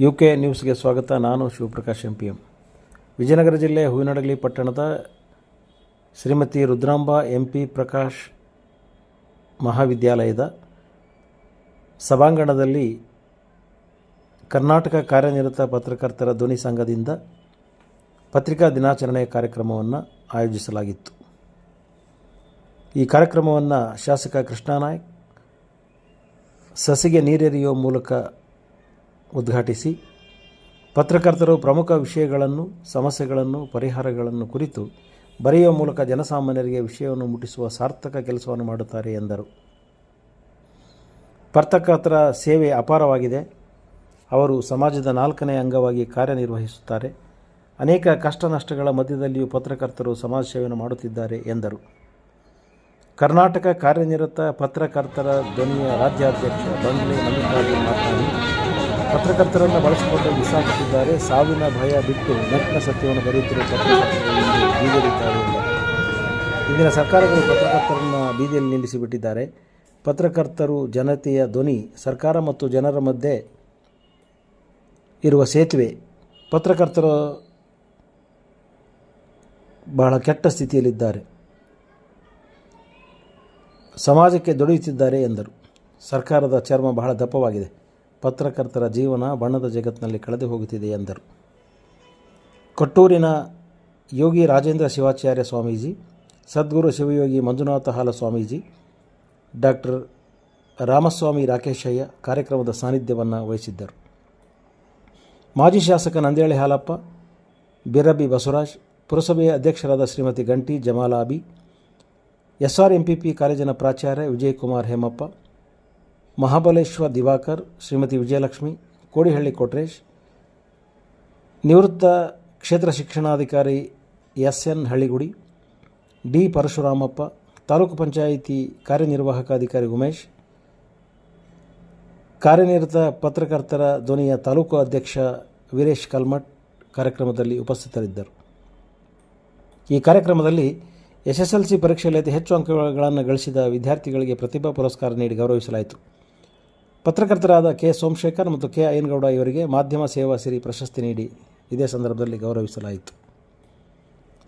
U K ನ್ಯೂಸ್ಗೆ ಸ್ವಾಗತ. ನಾನು Shivaprakash M P M Vijayanagara ಜಿಲ್ಲೆ ಹೂವಿನಡಗಲಿ ಪಟ್ಟಣದ ಶ್ರೀಮತಿ ರುದ್ರಾಂಬ ಎಂ ಪಿ ಪ್ರಕಾಶ್ ಮಹಾವಿದ್ಯಾಲಯದ ಸಭಾಂಗಣದಲ್ಲಿ ಕರ್ನಾಟಕ ಕಾರ್ಯನಿರತ ಪತ್ರಕರ್ತರ ಧ್ವನಿ ಸಂಘದಿಂದ ಪತ್ರಿಕಾ ದಿನಾಚರಣೆ ಕಾರ್ಯಕ್ರಮವನ್ನು ಆಯೋಜಿಸಲಾಗಿತ್ತು. ಈ ಕಾರ್ಯಕ್ರಮವನ್ನು ಶಾಸಕ ಕೃಷ್ಣಾನಾಯ್ಕ್, ಸಸಿಗೆ ನೀರೆರಿಯುವ ಮೂಲಕ ಉದ್ಘಾಟಿಸಿ ಪತ್ರಕರ್ತರು ಪ್ರಮುಖ ವಿಷಯಗಳನ್ನು, ಸಮಸ್ಯೆಗಳನ್ನು, ಪರಿಹಾರಗಳನ್ನು ಕುರಿತು ಬರೆಯುವ ಮೂಲಕ ಜನಸಾಮಾನ್ಯರಿಗೆ ವಿಷಯವನ್ನು ಮುಟ್ಟಿಸುವ ಸಾರ್ಥಕ ಕೆಲಸವನ್ನು ಮಾಡುತ್ತಾರೆ ಎಂದರು. ಪತ್ರಕರ್ತರ ಸೇವೆ ಅಪಾರವಾಗಿದೆ. ಅವರು ಸಮಾಜದ ನಾಲ್ಕನೇ ಅಂಗವಾಗಿ ಕಾರ್ಯನಿರ್ವಹಿಸುತ್ತಾರೆ. ಅನೇಕ ಕಷ್ಟ ನಷ್ಟಗಳ ಮಧ್ಯದಲ್ಲಿಯೂ ಪತ್ರಕರ್ತರು ಸಮಾಜ ಸೇವೆಯನ್ನು ಮಾಡುತ್ತಿದ್ದಾರೆ ಎಂದರು. ಕರ್ನಾಟಕ ಕಾರ್ಯನಿರತ ಪತ್ರಕರ್ತರ ಧ್ವನಿಯ ರಾಜ್ಯಾಧ್ಯಕ್ಷ ಬಂಗ್ಲೆ ಮಲ್ಲಿಕಾರ್ಜುನ್ ಮಾತನಾಡಿ ಪತ್ರಕರ್ತರನ್ನು ಬಳಸಿಕೊಂಡು ಬಿಸಾಕುತ್ತಿದ್ದಾರೆ ಸಾವಿನ ಭಯ ಬಿಟ್ಟು ನಗ್ನ ಸತ್ಯವನ್ನು ಬರೆಯುತ್ತಿರುವ ಪತ್ರಕರ್ತರು ಬೀದಿಯಲ್ಲಿದ್ದಾರೆ ಇಂದಿನ ಸರ್ಕಾರಗಳು ಪತ್ರಕರ್ತರನ್ನು ಬೀದಿಯಲ್ಲಿ ನಿಲ್ಲಿಸಿಬಿಟ್ಟಿದ್ದಾರೆ. ಪತ್ರಕರ್ತರು ಜನತೆಯ ಧ್ವನಿ, ಸರ್ಕಾರ ಮತ್ತು ಜನರ ಮಧ್ಯೆ ಇರುವ ಸೇತುವೆ ಪತ್ರಕರ್ತರು ಬಹಳ ಕೆಟ್ಟ ಸ್ಥಿತಿಯಲ್ಲಿದ್ದಾರೆ. ಸಮಾಜಕ್ಕೆ ದೊಡೆಯುತ್ತಿದ್ದಾರೆ ಎಂದರು. ಸರ್ಕಾರದ ಚರ್ಮ ಬಹಳ ದಪ್ಪವಾಗಿದೆ. ಪತ್ರಕರ್ತರ ಜೀವನ ಬಣ್ಣದ ಜಗತ್ತಿನಲ್ಲಿ ಕಳೆದು ಹೋಗುತ್ತಿದೆ ಎಂದರು. ಕೊಟ್ಟೂರಿನ ಯೋಗಿ ರಾಜೇಂದ್ರ ಶಿವಾಚಾರ್ಯ ಸ್ವಾಮೀಜಿ, ಸದ್ಗುರು ಶಿವಯೋಗಿ ಮಂಜುನಾಥ ಹಾಲ ಸ್ವಾಮೀಜಿ, ಡಾಕ್ಟರ್ ರಾಮಸ್ವಾಮಿ ರಾಕೇಶಯ್ಯ ಕಾರ್ಯಕ್ರಮದ ಸಾನ್ನಿಧ್ಯವನ್ನು ವಹಿಸಿದ್ದರು. ಮಾಜಿ ಶಾಸಕ ನಂದೇಳಿ ಹಾಲಪ್ಪ, ಬಿರಬಿ ಬಸವರಾಜ್, ಪುರಸಭೆಯ ಅಧ್ಯಕ್ಷರಾದ ಶ್ರೀಮತಿ ಗಂಟಿ ಜಮಾಲಾಬಿ, ಎಸ್ಆರ್ ಎಂಪಿಪಿ ಕಾಲೇಜಿನ ಪ್ರಾಚಾರ್ಯ ವಿಜಯಕುಮಾರ್ ಹೇಮಪ್ಪ ಮಹಾಬಲೇಶ್ವರ ದಿವಾಕರ್, ಶ್ರೀಮತಿ ವಿಜಯಲಕ್ಷ್ಮಿ, ಕೋಡಿಹಳ್ಳಿ ಕೊಟ್ರೇಶ್, ನಿವೃತ್ತ ಕ್ಷೇತ್ರ ಶಿಕ್ಷಣಾಧಿಕಾರಿ S N Halligudi, D Parashuramappa, taluk panchayat ಕಾರ್ಯನಿರ್ವಾಹಕ ಅಧಿಕಾರಿ ಉಮೇಶ್, ಕಾರ್ಯನಿರತ ಪತ್ರಕರ್ತರ ಧ್ವನಿಯ ತಾಲೂಕು ಅಧ್ಯಕ್ಷ ವೀರೇಶ್ ಕಲ್ಮಠ್ ಕಾರ್ಯಕ್ರಮದಲ್ಲಿ ಉಪಸ್ಥಿತರಿದ್ದರು. ಈ ಕಾರ್ಯಕ್ರಮದಲ್ಲಿ ಎಸ್ ಎಸ್ ಎಲ್ ಸಿ ಪರೀಕ್ಷೆಯಲ್ಲಿ ಅತಿ ಹೆಚ್ಚು ಅಂಕಗಳನ್ನು ಗಳಿಸಿದ ವಿದ್ಯಾರ್ಥಿಗಳಿಗೆ ಪ್ರತಿಭಾ ಪುರಸ್ಕಾರ ನೀಡಿ ಗೌರವಿಸಲಾಯಿತು. ಪತ್ರಕರ್ತರಾದ ಕೆ. ಸೋಮಶೇಖರ್ ಮತ್ತು ಕೆ. ಅಯ್ಯನಗೌಡ ಇವರಿಗೆ ಮಾಧ್ಯಮ ಸೇವಾ ಸಿರಿ ಪ್ರಶಸ್ತಿ ನೀಡಿ ಇದೇ ಸಂದರ್ಭದಲ್ಲಿ ಗೌರವಿಸಲಾಯಿತು.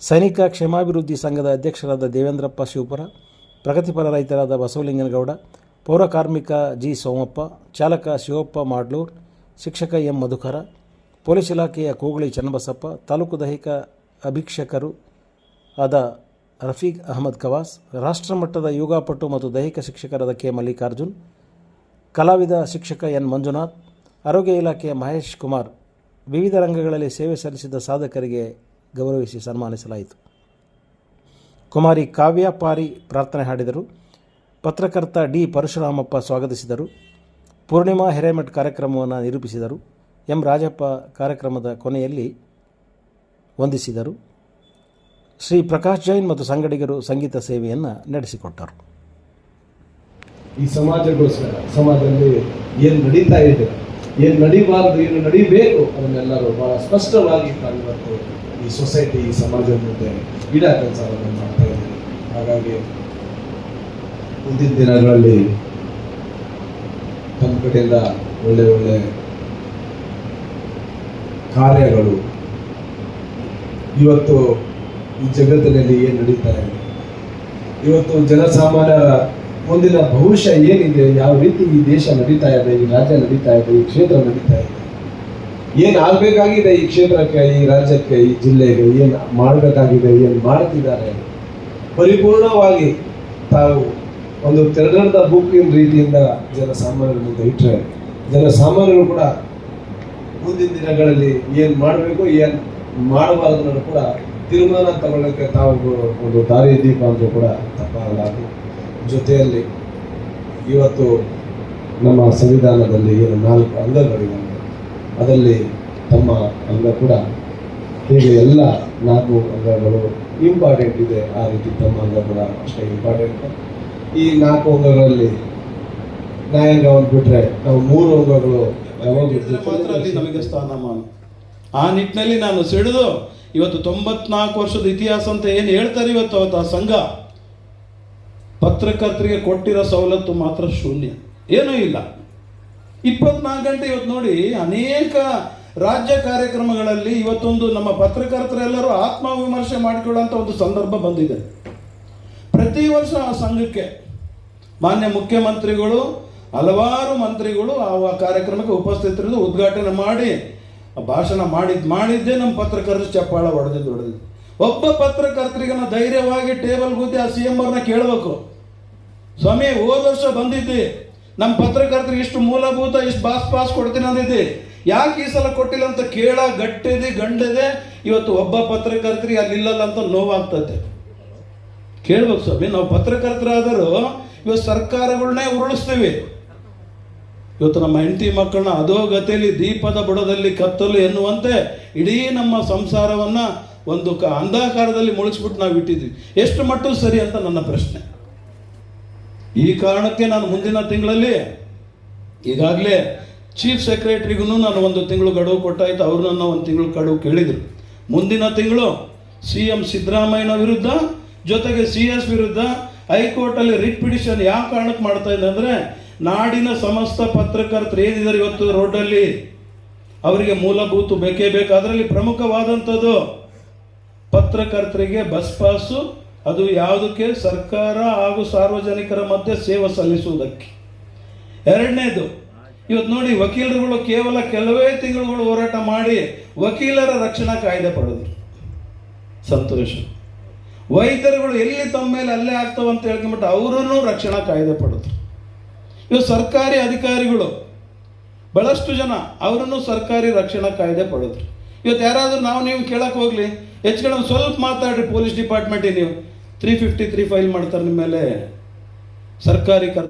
ಸೈನಿಕ ಕ್ಷೇಮಾಭಿವೃದ್ಧಿ ಸಂಘದ ಅಧ್ಯಕ್ಷರಾದ ದೇವೇಂದ್ರಪ್ಪ ಶಿವಪುರ, ಪ್ರಗತಿಪರ ರೈತರಾದ ಬಸವಲಿಂಗನಗೌಡ, ಪೌರ ಕಾರ್ಮಿಕ ಜಿ. ಸೋಮಪ್ಪ, ಚಾಲಕ ಶಿವಪ್ಪ ಮಾಡ್ಲೂರ್, ಶಿಕ್ಷಕ ಎಂ. ಮಧುಕರ, ಪೊಲೀಸ್ ಇಲಾಖೆಯ ಕೂಗಳಿ ಚನ್ನಬಸಪ್ಪ, ತಾಲೂಕು ದೈಹಿಕ ಅಭೀಕ್ಷಕರು ಆದ ರಫೀಕ್ ಅಹಮದ್ ಕವಾಸ್, ರಾಷ್ಟ್ರಮಟ್ಟದ ಯೋಗಾಪಟು ಮತ್ತು ದೈಹಿಕ ಶಿಕ್ಷಕರಾದ ಕೆ. ಮಲ್ಲಿಕಾರ್ಜುನ್ ಕಲಾವಿದ ಶಿಕ್ಷಕ ಎನ್ ಮಂಜುನಾಥ್, ಆರೋಗ್ಯ ಇಲಾಖೆಯ ಮಹೇಶ್ ಕುಮಾರ್ ವಿವಿಧ ರಂಗಗಳಲ್ಲಿ ಸೇವೆ ಸಲ್ಲಿಸಿದ ಸಾಧಕರಿಗೆ ಗೌರವಿಸಿ ಸನ್ಮಾನಿಸಲಾಯಿತು. ಕುಮಾರಿ ಕಾವ್ಯ ಪಾರಿ ಪ್ರಾರ್ಥನೆ ಹಾಡಿದರು. ಪತ್ರಕರ್ತ ಡಿ ಪರಶುರಾಮಪ್ಪ ಸ್ವಾಗತಿಸಿದರು. ಪೂರ್ಣಿಮಾ ಹಿರೇಮಠ್ ಕಾರ್ಯಕ್ರಮವನ್ನು ನಿರೂಪಿಸಿದರು. ಎಂ ರಾಜಪ್ಪ ಕಾರ್ಯಕ್ರಮದ ಕೊನೆಯಲ್ಲಿ ವಂದಿಸಿದರು. ಶ್ರೀ ಪ್ರಕಾಶ್ ಜೈನ್ ಮತ್ತು ಸಂಗಡಿಗರು ಸಂಗೀತ ಸೇವೆಯನ್ನು ನಡೆಸಿಕೊಟ್ಟರು. ಈ ಸಮಾಜಗೋಸ್ಕರ, ಸಮಾಜದಲ್ಲಿ ಏನು ನಡೀತಾ ಇದೆ, ಏನು ನಡಿಬಾರದು, ಏನು ನಡಿಬೇಕು, ಅದನ್ನೆಲ್ಲರೂ ಬಹಳ ಸ್ಪಷ್ಟವಾಗಿ ತಾವಿವತ್ತು ಈ ಸೊಸೈಟಿ, ಈ ಸಮಾಜದ ಮುಂದೆ ಇಡ ಕೆಲಸವನ್ನು ಮಾಡ್ತಾ ಇದ್ದೀವಿ ಹಾಗಾಗಿ ಮುಂದಿನ ದಿನಗಳಲ್ಲಿ ತಮ್ಮ ಕಡೆಯಿಂದ ಒಳ್ಳೆ ಒಳ್ಳೆ ಕಾರ್ಯಗಳು ಇವತ್ತು ಈ ಜಗತ್ತಿನಲ್ಲಿ ಏನು ನಡೀತಾ ಇದೆ. ಇವತ್ತು ಜನಸಾಮಾನ್ಯರ ಮುಂದಿನ ಭವಿಷ್ಯ ಏನಿದೆ, ಯಾವ ರೀತಿ ಈ ದೇಶ ನಡೀತಾ ಇದೆ, ಈ ರಾಜ್ಯ ನಡೀತಾ ಇದೆ, ಈ ಕ್ಷೇತ್ರ ನಡೀತಾ ಇದೆ, ಏನ್ ಆಗ್ಬೇಕಾಗಿದೆ ಈ ಕ್ಷೇತ್ರಕ್ಕೆ, ಈ ರಾಜ್ಯಕ್ಕೆ, ಈ ಜಿಲ್ಲೆಗೆ, ಏನ್ ಮಾಡಬೇಕಾಗಿದೆ, ಏನ್ ಮಾಡ್ತಿದ್ದಾರೆ? ಪರಿಪೂರ್ಣವಾಗಿ ತಾವು ಒಂದು ತೆರೆದ ಬುಕ್ಕಿನ ರೀತಿಯಿಂದ ಜನಸಾಮಾನ್ಯರ ಮುಂದೆ ಇಟ್ಟರೆ ಜನಸಾಮಾನ್ಯರು ಕೂಡ ಮುಂದಿನ ದಿನಗಳಲ್ಲಿ ಏನ್ ಮಾಡಬೇಕು, ಏನ್ ಮಾಡಬಾರದು ಕೂಡ ತೀರ್ಮಾನ ತಗೊಳ್ಳಕ್ಕೆ ತಾವು ಒಂದು ದಾರಿ ದೀಪ ಅಂತ ಕೂಡ ತಪ್ಪಾಗಲಾರದು. ಜೊತೆಯಲ್ಲಿ ಇವತ್ತು ನಮ್ಮ ಸಂವಿಧಾನದಲ್ಲಿ ಏನು ನಾಲ್ಕು ಅಂಗಗಳಿವೆ ಅದರಲ್ಲಿ ತಮ್ಮ ಅಂಗ ಕೂಡ. ಹೀಗೆ ಎಲ್ಲ ನಾಲ್ಕು ಅಂಗಗಳು ಇಂಪಾರ್ಟೆಂಟ್ ಇದೆ ಆ ರೀತಿ ತಮ್ಮ ಅಂಗ ಕೂಡ ಅಷ್ಟೇ ಇಂಪಾರ್ಟೆಂಟ್ ಈ ನಾಲ್ಕು ಅಂಗಗಳಲ್ಲಿ ನ್ಯಾಯಾಂಗವನ್ನು ಬಿಟ್ಟರೆ ನಾವು ಮೂರು ಅಂಗಗಳು ನಮಗೆ ಸ್ಥಾನಮಾನ. ಆ ನಿಟ್ಟಿನಲ್ಲಿ ನಾನು ಸಿಡಿದು ಇವತ್ತು ತೊಂಬತ್ನಾಲ್ಕು ವರ್ಷದ ಇತಿಹಾಸ ಅಂತ ಏನು ಹೇಳ್ತಾರೆ ಇವತ್ತು ಅವತ್ತು ಆ ಸಂಘ? ಪತ್ರಕರ್ತರಿಗೆ ಕೊಟ್ಟಿರೋ ಸವಲತ್ತು ಮಾತ್ರ ಶೂನ್ಯ. ಏನೂ ಇಲ್ಲ. ಇಪ್ಪತ್ನಾಲ್ಕು ಗಂಟೆ ಇವತ್ತು ನೋಡಿ ಅನೇಕ ರಾಜ್ಯ ಕಾರ್ಯಕ್ರಮಗಳಲ್ಲಿ ಇವತ್ತೊಂದು ನಮ್ಮ ಪತ್ರಕರ್ತರೆಲ್ಲರೂ ಆತ್ಮವಿಮರ್ಶೆ ಮಾಡಿಕೊಳ್ಳುವಂಥ ಒಂದು ಸಂದರ್ಭ ಬಂದಿದೆ. ಪ್ರತಿ ವರ್ಷ ಆ ಸಂಘಕ್ಕೆ ಮಾನ್ಯ ಮುಖ್ಯಮಂತ್ರಿಗಳು, ಹಲವಾರು ಮಂತ್ರಿಗಳು ಆ ಕಾರ್ಯಕ್ರಮಕ್ಕೆ ಉಪಸ್ಥಿತರಿದ್ದು ಉದ್ಘಾಟನೆ ಮಾಡಿ, ಭಾಷಣ ಮಾಡಿದ್, ಮಾಡಿದ್ದೇ ನಮ್ಮ ಪತ್ರಕರ್ತರು ಚಪ್ಪಾಳ ಹೊಡೆದಿದ್ದು ಹೊಡೆದಿದ್ದು. ಒಬ್ಬ ಪತ್ರಕರ್ತರಿಗೆ ನಾವು ಧೈರ್ಯವಾಗಿ ಟೇಬಲ್ ಕೂತಿ ಆ ಸಿ ಎಂ ಅವ್ರನ್ನ ಕೇಳಬೇಕು. ಸ್ವಾಮಿ, ಹೋದ ವರ್ಷ ಬಂದಿದ್ದಿ. ನಮ್ಮ ಪತ್ರಕರ್ತರಿಗೆ ಇಷ್ಟು ಮೂಲಭೂತ, ಇಷ್ಟು ಬಾಸ್ ಪಾಸ್ ಕೊಡ್ತೀನಿ ಅಂದಿದ್ದಿ. ಯಾಕೆ ಈ ಸಲ ಕೊಟ್ಟಿಲ್ಲ ಅಂತ ಕೇಳ, ಗಟ್ಟಿದೆ, ಗಂಡದೆ, ಇವತ್ತು ಒಬ್ಬ ಪತ್ರಕರ್ತರಿಗೆ ಅಲ್ಲಿ ಇಲ್ಲಲ್ಲ ಅಂತ ನೋವಾಗ್ತದೆ ಕೇಳ್ಬೇಕು ಸ್ವಾಮಿ, ನಾವು ಪತ್ರಕರ್ತರಾದರೂ ಇವತ್ತು ಸರ್ಕಾರಗಳನ್ನೇ ಉರುಳಿಸ್ತೀವಿ. ಇವತ್ತು ನಮ್ಮ ಹೆಂಡತಿ ಮಕ್ಕಳನ್ನ ಅಧೋಗತಿಯಲ್ಲಿ ದೀಪದ ಬುಡದಲ್ಲಿ ಕತ್ತಲು ಎನ್ನುವಂತೆ ಇಡೀ ನಮ್ಮ ಸಂಸಾರವನ್ನ ಒಂದು ಕ ಅಂಧಕಾರದಲ್ಲಿ ಮುಳುಗಿಸ್ಬಿಟ್ಟು ನಾವು ಇಟ್ಟಿದ್ವಿ ಎಷ್ಟು ಮಟ್ಟು ಸರಿ ಅಂತ ನನ್ನ ಪ್ರಶ್ನೆ. ಈ ಕಾರಣಕ್ಕೆ ನಾನು ಮುಂದಿನ ತಿಂಗಳಲ್ಲಿ ಈಗಾಗಲೇ ಚೀಫ್ ಸೆಕ್ರೆಟರಿಗೂ ನಾನು ಒಂದು ತಿಂಗಳು ಗಡುವು ಕೊಟ್ಟಾಯಿತು, ಅವರು ನನ್ನ ಒಂದು ತಿಂಗಳು ಗಡುವು ಕೇಳಿದರು. ಮುಂದಿನ ತಿಂಗಳು ಸಿ ಎಂ ಸಿದ್ದರಾಮಯ್ಯನ ವಿರುದ್ಧ ಜೊತೆಗೆ ಸಿ ಎಸ್ ವಿರುದ್ಧ ಹೈಕೋರ್ಟಲ್ಲಿ ರಿಟ್ ಪಿಟಿಷನ್ ಯಾವ ಕಾರಣಕ್ಕೆ ಮಾಡ್ತಾ ಇದ್ದ ಅಂದರೆ, ನಾಡಿನ ಸಮಸ್ತ ಪತ್ರಕರ್ತರು ಏನಿದ್ದಾರೆ ಇವತ್ತು ರೋಡಲ್ಲಿ? ಅವರಿಗೆ ಮೂಲಭೂತ ಬೇಕೇ ಬೇಕು. ಅದರಲ್ಲಿ ಪ್ರಮುಖವಾದಂಥದ್ದು ಪತ್ರಕರ್ತರಿಗೆ ಬಸ್ ಪಾಸು ಅದು ಯಾವುದಕ್ಕೆ? ಸರ್ಕಾರ ಹಾಗೂ ಸಾರ್ವಜನಿಕರ ಮಧ್ಯೆ ಸೇವೆ ಸಲ್ಲಿಸುವುದಕ್ಕೆ. ಎರಡನೇದು, ಇವತ್ತು ನೋಡಿ ವಕೀಲರುಗಳು ಕೇವಲ ಕೆಲವೇ ತಿಂಗಳುಗಳು ಹೋರಾಟ ಮಾಡಿ ವಕೀಲರ ರಕ್ಷಣಾ ಕಾಯ್ದೆ ಪಡೆದರು. ಸಂತೋಷ. ವೈದ್ಯರುಗಳು ಎಲ್ಲಿ ತಮ್ಮ ಮೇಲೆ ಅಲ್ಲೇ ಆಗ್ತಾವ ಅಂತ ಹೇಳ್ಕೊಂಬಿಟ್ಟು ಅವರನ್ನು ರಕ್ಷಣಾ ಕಾಯ್ದೆ ಪಡೆದ್ರು. ಇವತ್ತು ಸರ್ಕಾರಿ ಅಧಿಕಾರಿಗಳು. ಬಹಳಷ್ಟು ಜನ ಅವರನ್ನು ಸರ್ಕಾರಿ ರಕ್ಷಣಾ ಕಾಯ್ದೆ ಪಡೆದ್ರು. ಇವತ್ತು ಯಾರಾದರೂ ನಾವು ನೀವು ಕೇಳಕ್ಕೆ ಹೋಗಲಿ, ಹೆಚ್ಚು ಸ್ವಲ್ಪ ಮಾತಾಡ್ರಿ ಪೊಲೀಸ್ ಡಿಪಾರ್ಟ್ಮೆಂಟಿಗೆ ನೀವು. ತ್ರೀ ಫಿಫ್ಟಿ ತ್ರೀ ಫೈಲ್ ಮಾಡ್ತಾರೆ ನಿಮ್ಮ ಮೇಲೆ ಸರ್ಕಾರಿ ಕರ್